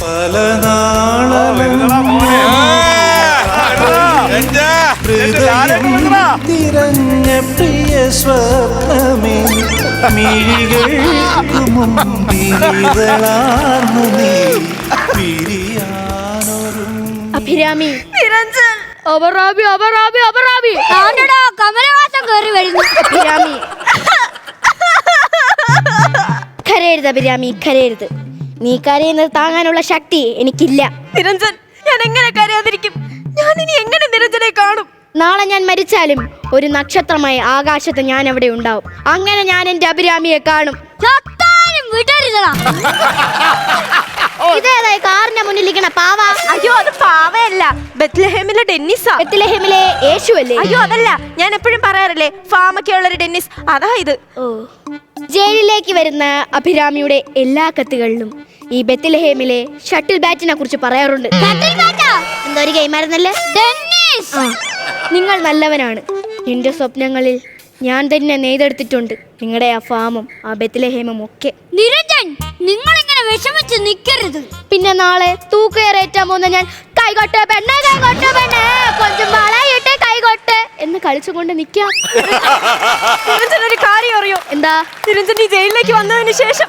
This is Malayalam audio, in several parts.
പല നിറഞ്ഞ പ്രിയ സ്വപ്നമേ മിഴികൾക്ക് മുമ്പിലാർന്നു നീ അഭിരാമി നിരഞ്ജൻ അപറാബി അപറാബി അപറാബി ആണ്ടടാ കമലവാസം കയറി വരുന്നു അഭിരാമി കരയരുത് അഭിരാമി കരയരുത് നീ കരയുന്നത് താങ്ങാനുള്ള ശക്തി എനിക്കില്ല. നിരഞ്ജൻ ഞാൻ എങ്ങനെ കരയാതിരിക്കും? ഞാൻ ഇനി എങ്ങനെ നിരഞ്ജനെ കാണും? നാളെ ഞാൻ മരിച്ചാലും ഒരു നക്ഷത്രമായി ആകാശത്ത് ഞാൻ അവിടെ ഉണ്ടാവും. അങ്ങനെ ഞാൻ എന്റെ അഭിരാമിയെ കാണും. ഇതേതായി കാറിന്റെ മുന്നിലിരിക്കണ പാവ. അയ്യോ അത് പാവയല്ല. ബത്ലഹേമിലെ ഡെന്നിസാ. ബെത്ലഹേമിലെ യേശു അല്ലേ അയ്യോ അതല്ല. ഞാൻ എപ്പോഴും പറയാറില്ലേ ഫാമൊക്കെ ഉള്ളൊരു ഡെന്നിസ്. അതാ ഇത്. ഓ. ജയിലിലേക്ക് വരുന്ന അഭിരാമിയുടെ എല്ലാ കത്തുകളിലും ഈ ബെത്ലഹേമിലെ ഷട്ടിൽ ബാറ്റിനെ കുറിച്ച് പറയാറുണ്ട്? എന്തോ ഒരു ഗെയിമായിരുന്നല്ലേ നിങ്ങൾ നല്ലവനാണ്. നിന്റെ സ്വപ്നങ്ങളിൽ ഞാൻ തന്നെ നെയ്തെടുത്തിട്ടുണ്ട്. നിങ്ങളുടെ ആ ഫാമും ആ ബെത്ലഹേമും ഒക്കെ. നിരഞ്ജൻ നിങ്ങൾ ഇങ്ങനെ വിഷമിച്ച് നിൽക്കരുത് പിന്നെ നാളെ തൂക്കേറേറ്റാൻ പോകുന്ന ഞാൻ കൈകൊട്ട് പെണ്ണെ കൈകൊട്ട് പെണ്ണെ കൊഞ്ചും വളയിട്ടെ കൈകൊട്ട് എന്ന് കളിച്ചുകൊണ്ട് നിൽക്കാം. നിരഞ്ജൻ ഒരു കാര്യം അറിയോ? എന്താ? നിരഞ്ജൻ ഈ ജയിലിലേക്ക് വന്നതിന് ശേഷം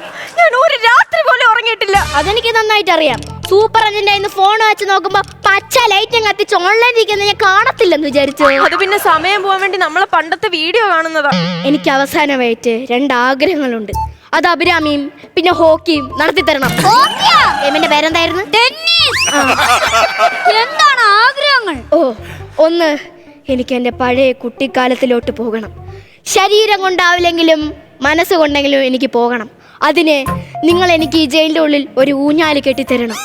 അതെനിക്ക് നന്നായിട്ട് അറിയാം സൂപ്പർ അജന്റെ ഇന്ന് ഫോൺ വെച്ച് നോക്കുമ്പോ പച്ച ലൈറ്റ് കത്തിച്ച് ഓൺലൈൻ ഇരിക്കുന്ന ഞാൻ കാണത്തില്ലെന്ന് വിചാരിച്ചു. അത് പിന്നെ സമയം പോകാൻ വേണ്ടി നമ്മളെ പണ്ടത്തെ വീഡിയോ കാണുന്നതാ. എനിക്ക് അവസാനമായിട്ട് രണ്ട് ആഗ്രഹങ്ങളുണ്ട്. അത് അഭിരാമിയും പിന്നെ ഹോക്കിയും നടത്തി തരണം. ഓക്കെയാ? പേരെന്തായിരുന്നു? ടെന്നീസ് എന്താണ് ആഗ്രഹങ്ങൾ? ഓ ഒന്ന് എനിക്ക് എന്റെ പഴയ കുട്ടിക്കാലത്തിലോട്ട് പോകണം. ശരീരം കൊണ്ടാവില്ലെങ്കിലും മനസ്സുകൊണ്ടെങ്കിലും എനിക്ക് പോകണം. അതിന് നിങ്ങൾ എനിക്ക് ഈ ജയിലിന്റെ ഉള്ളിൽ ഒരു ഊഞ്ഞാൽ കെട്ടിത്തരണം.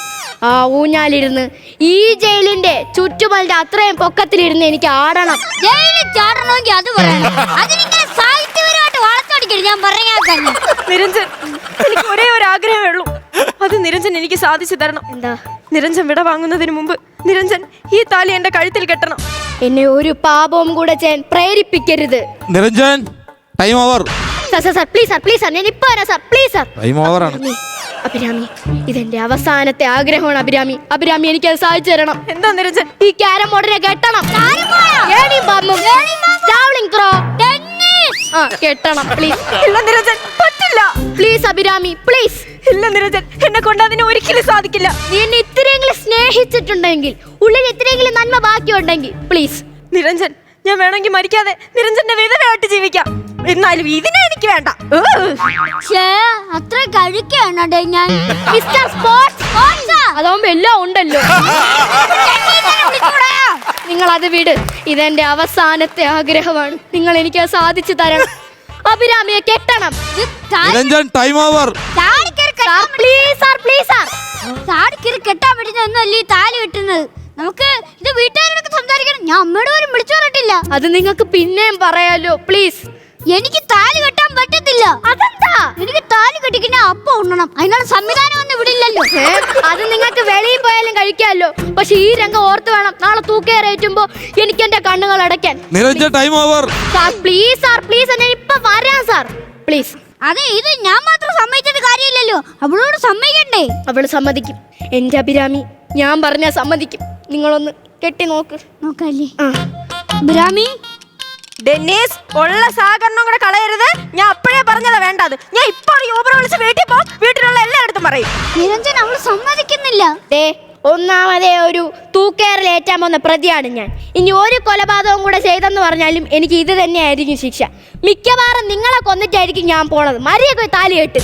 ആ ഊഞ്ഞാലിരുന്ന് ഈ ജയിലിന്റെ ചുറ്റുമലിന്റെ അത്രയും പൊക്കത്തിലിരുന്ന് എനിക്ക് ആടണം. ജയിലിൽ ചാടണമെങ്കിൽ അത് പറയണം. അതിനിങ്ങനെ സാഹിത്യപരമായിട്ട് ഞാൻ പറഞ്ഞാൽ തന്നെ നിരഞ്ജൻ എനിക്ക് ഒരേ ഒരു ആഗ്രഹമേ ഉള്ളൂ. അത് നിരഞ്ജൻ എനിക്ക് സാധിച്ചു തരണം. എന്താ? നിരഞ്ജൻ വിട വാങ്ങുന്നതിന് മുമ്പ് നിരഞ്ജൻ ഈ താലി എന്റെ കഴുത്തിൽ കെട്ടണം. എന്നെ ഒരു പാപവും കൂടെ ചെയ്യാൻ പ്രേരിപ്പിക്കരുത്. Niranjan time over sir sir sir please sir please sir ഞാൻ ഇപ്പൊ വരാം sir please sir time over ആണ്. അഭിരാമി, അഭിരാമി ഇതെന്റെ അവസാനത്തെ ആഗ്രഹമാണ് അഭിരാമി. അഭിരാമി എനിക്ക് അത് സാധിച്ചു തരണം. എന്താ നിരഞ്ജൻ ഈ ക്യാരം ബോർഡിനെ കെട്ടണം. ഏണി ബമ്മും, ജാവ്ലിംഗ് ത്രോ, ആ കെട്ടണം പ്ലീസ് ഇല്ല നിരഞ്ജൻ പറ്റില്ല. പ്ലീസ് അഭിരാമി പ്ലീസ് ഇല്ല നിരഞ്ജൻ എന്നെ കൊണ്ട് അതിന് ഒരിക്കലും സാധിക്കില്ല. നീ എന്നെ ഇത്രയെങ്കിലും സ്നേഹിച്ചിട്ടുണ്ടെങ്കിൽ ഉള്ളിൽ ഇത്രയെങ്കിലും നന്മ ബാക്കിയുണ്ടെങ്കിൽ പ്ലീസ് നിരഞ്ജൻ ഞാൻ വേണമെങ്കിൽ മരിക്കാതെ നിരഞ്ജന്റെ വിധവയായിട്ട് ജീവിക്കാം. എന്നാലും ഇതിനെ എനിക്ക് വേണ്ട. അത്ര കഴിക്കാണോ ഞാൻ? മിസ്റ്റർ സ്പോർട്സ് അതാവുമ്പോ എല്ലാം ഉണ്ടല്ലോ. നിങ്ങൾ അത് വിട്. ഇതെന്റെ അവസാനത്തെ ആഗ്രഹമാണ്. നിങ്ങൾ എനിക്ക് അത് സാധിച്ചു തരണം. അഭിരാമിയെ കെട്ടണം. Niranjan time over please sir please sir താടിക്കറി കെട്ടാൻ പറ്റുന്നൊന്നുമല്ല ഈ താലി കിട്ടുന്നത്? നമുക്ക് ഇത് വീട്ടുകാരോടൊക്കെ സംസാരിക്കണം. ഞാൻ അമ്മയോട് പോലും വിളിച്ചു പറഞ്ഞിട്ടില്ല അത് നിങ്ങൾക്ക് പിന്നെയും പറയാലോ പ്ലീസ്. എനിക്ക് താലി കെട്ടാൻ പറ്റത്തില്ല. അതെന്താ? എനിക്ക് താലി കെട്ടിക്കുന്ന അപ്പ ഉണ്ണണം. അതിനുള്ള സംവിധാനം ഒന്നും ഇവിടില്ലല്ലോ. അത് നിങ്ങൾക്ക് വെളിയിൽ പോയാലും കഴിക്കാമല്ലോ പക്ഷെ ഈ രംഗം ഓർത്ത് വേണം നാളെ തൂക്കേറേറ്റുമ്പോ എനിക്ക് എന്റെ കണ്ണുകൾ അടയ്ക്കാൻ. Time over sir please sir please ഞാൻ ഇപ്പൊ വരാം സാർ. പ്ലീസ്. അതെ ഇത് ഞാൻ മാത്രം സമ്മതിച്ചിട്ട് കാര്യമില്ലല്ലോ. അവളോട് സമ്മതിക്കണ്ടേ? അവൾ സമ്മതിക്കും. എന്റെ അഭിരാമി ഞാൻ പറഞ്ഞാ സമ്മതിക്കും. നിങ്ങളൊന്ന് കെട്ടി നോക്ക്. നോക്കല്ലേ? ആ. ബ്രാമി ഡെന്നീസ് ഉള്ള സഹകരണം കൂടെ കളയരുത്. ഞാൻ അപ്പോഴേ പറഞ്ഞതാ വേണ്ടത്. ഞാൻ ഇപ്പോൾ യൂബർ വിളിച്ച് വീട്ടിൽ പോ. വീട്ടിലുള്ള എല്ലായിടത്തും പറയും. നിരഞ്ജൻ നമ്മൾ സമ്മതിക്കുന്നില്ല. ദേ ഒന്നാമതേ ഒരു തൂക്കേറിൽ ഏറ്റാൻ പോകുന്ന പ്രതിയാണ് ഞാൻ. ഇനി ഒരു കൊലപാതകം കൂടെ ചെയ്തെന്ന് പറഞ്ഞാലും എനിക്ക് ഇത് തന്നെയായിരിക്കും ശിക്ഷ. മിക്കവാറും നിങ്ങളെ കൊന്നിട്ടായിരിക്കും ഞാൻ പോണത്. മരിയൊക്കെ താലി കെട്ട്.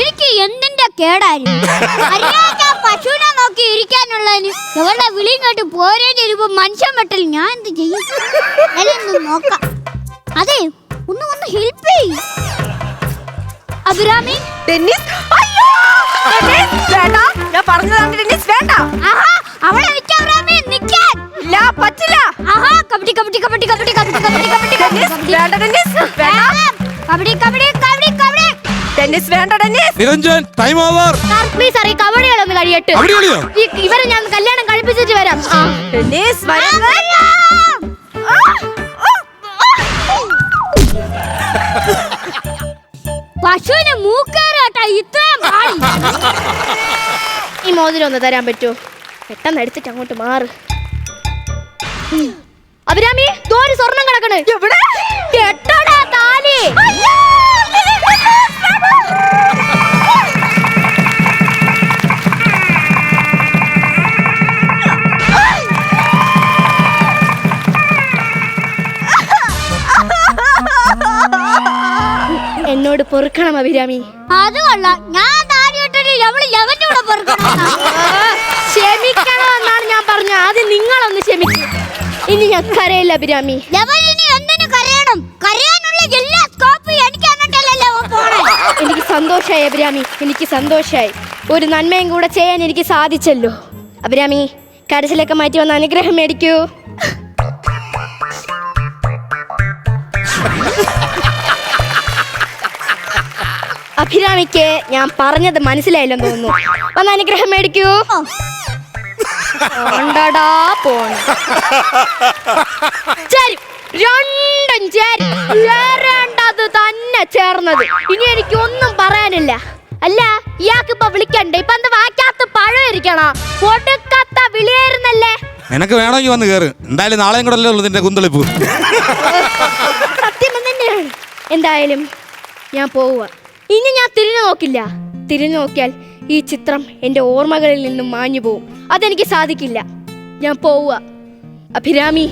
എനിക്ക് എന്തിന്റെ കേടായിരുന്നു പശുവിനെ നോക്കി ഇരിക്കാനുള്ളതിന് എവിടെ വിളിയും കേട്ട് പോരേ ചെയ്യുമ്പോ മനുഷ്യൻ വെട്ടൽ ഞാൻ എന്ത് ചെയ്യും? നോക്കാം. അതെ ഒന്ന് ഒന്ന് ഹെൽപ്പ് ചെയ്യും. അഭിരാമി? അയ്യോ! വേണ്ട. ഞാൻ പറഞ്ഞതാണ് ഡെന്നീസ് വേണ്ട. ആഹാ അവളെ നിൽക്ക അഭിരാമി നിൽക്കാൻ ഇല്ല പറ്റില്ല. ആഹാ kabaddi kabaddi kabaddi kabaddi. Niranjan time over sir please sir ഈ കവടികളൊന്ന് കഴിയട്ടെ ഈ ഇവരെ ഞാൻ കല്യാണം കഴിപ്പിച്ചിട്ട് വരാം. ആ. വരരുത്. പശുവിന് മൂക്കേറാട്ടാ ഇത്രയും പാടി. ഈ മോതിരം ഒന്ന് തരാൻ പറ്റുമോ? പെട്ടെന്ന് എടുത്തിട്ട് അങ്ങോട്ട് മാറ്. ഉം. അഭിരാമി തോര് സ്വർണം കിടക്കണ്. എവിടെ? കെട്ടടാ താലി. എന്നോട് പൊറുക്കണം അഭിരാമി. അത് കൊള്ളാം. ഞാൻ ക്ഷമിക്കണം എന്നാണ് ഞാൻ പറഞ്ഞത്. ആദ്യം നിങ്ങളൊന്ന് ക്ഷമിക്കും. ഇനി ഞാൻ കരയില്ല അഭിരാമി. സന്തോഷമായി അഭിരാമി. എനിക്ക് സന്തോഷമായി ഒരു നന്മയും കൂടെ ചെയ്യാൻ എനിക്ക് സാധിച്ചല്ലോ. അഭിരാമി കരച്ചിലൊക്കെ മാറ്റി വന്ന അനുഗ്രഹം മേടിക്കൂ. അഭിരാമിക്ക് ഞാൻ പറഞ്ഞത് മനസ്സിലായില്ലെന്ന് തോന്നുന്നു. വന്ന അനുഗ്രഹം മേടിക്കൂ. ചേരും രണ്ടും ചേരും തന്നെ ചേർന്നത്. ഇനി എനിക്ക് ഒന്നും പറയാനില്ല. അല്ല ഇയാൾക്ക് ഇപ്പൊ വിളിക്കണ്ടേ? ഇപ്പൊ എന്താ വാക്കാത്ത പഴം ഇരിക്കണോ കൊടുക്കാത്ത വിളിയായിരുന്നല്ലേ? നിനക്ക് വേണമെങ്കിൽ വന്ന് കേറ്. എന്തായാലും നാളെയും കൂടെ അല്ലേ ഉള്ളൂ നിന്റെ കുന്തളിപ്പ്. സത്യം തന്നെയാണ് എന്തായാലും ഞാൻ പോവുക ഇനി ഞാൻ തിരിഞ്ഞു നോക്കില്ല. തിരിഞ്ഞു നോക്കിയാൽ ഈ ചിത്രം എന്റെ ഓർമ്മകളിൽ നിന്നും മാഞ്ഞു പോവും അതെനിക്ക് സാധിക്കില്ല. ഞാൻ പോവുക അഭിരാമി.